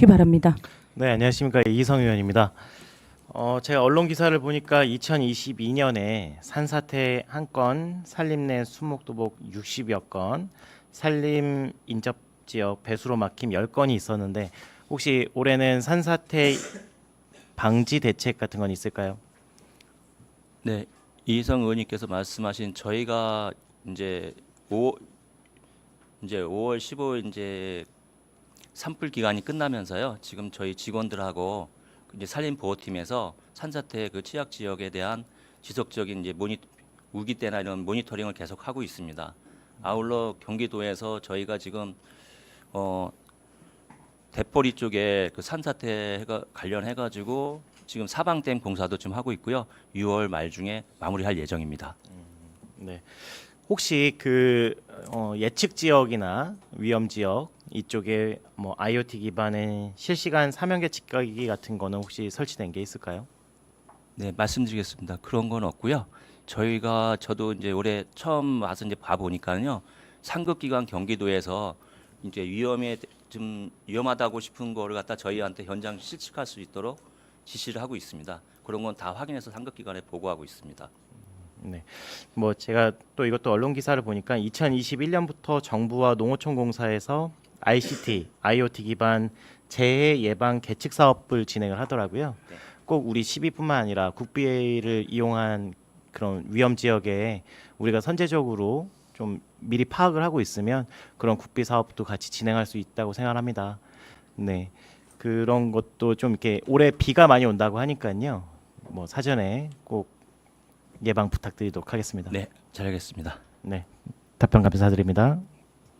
기 바랍니다. 네, 안녕하십니까 이성 의원입니다. 어, 제가 언론 기사를 보니까 2022년에 산사태 한 건, 산림내 수목도복 60여 건, 산림 인접 지역 배수로 막힘 10건이 있었는데 혹시 올해는 산사태 방지 대책 같은 건 있을까요? 네, 이희성 의원님께서 말씀하신 저희가 이제 5 이제 5월 15일 이제 산불 기간이 끝나면서요. 지금 저희 직원들하고 이제 산림 보호팀에서 산사태 그 취약 지역에 대한 지속적인 이제 모니 우기 때나 이런 모니터링을 계속 하고 있습니다. 아울러 경기도에서 저희가 지금 어 대포리 쪽에 그 산사태가 관련해 가지고 지금 사방댐 공사도 좀 하고 있고요. 6월 말 중에 마무리할 예정입니다. 네. 혹시 그 어, 예측 지역이나 위험 지역 이쪽에 뭐 IoT 기반의 실시간 사면 계측기 같은 거는 혹시 설치된 게 있을까요? 네, 말씀드리겠습니다. 그런 건 없고요. 저희가 저도 이제 올해 처음 와서 이제 봐 보니까요. 상급 기관 경기도에서 이제 위험에 좀 위험하다고 싶은 거를 갖다 저희한테 현장 실측할 수 있도록 지시를 하고 있습니다. 그런 건 다 확인해서 상급 기관에 보고하고 있습니다. 네. 뭐 제가 또 이것도 언론 기사를 보니까 2021년부터 정부와 농어촌 공사에서 ICT, IoT 기반 재해 예방 계측 사업을 진행을 하더라고요. 네. 꼭 우리 시비뿐만 아니라 국비를 이용한 그런 위험 지역에 우리가 선제적으로 좀 미리 파악을 하고 있으면 그런 국비 사업도 같이 진행할 수 있다고 생각합니다. 네. 그런 것도 좀 이렇게 올해 비가 많이 온다고 하니까요. 뭐 사전에 꼭 예방 부탁드리도록 하겠습니다. 네, 잘하겠습니다. 네. 답변 감사드립니다.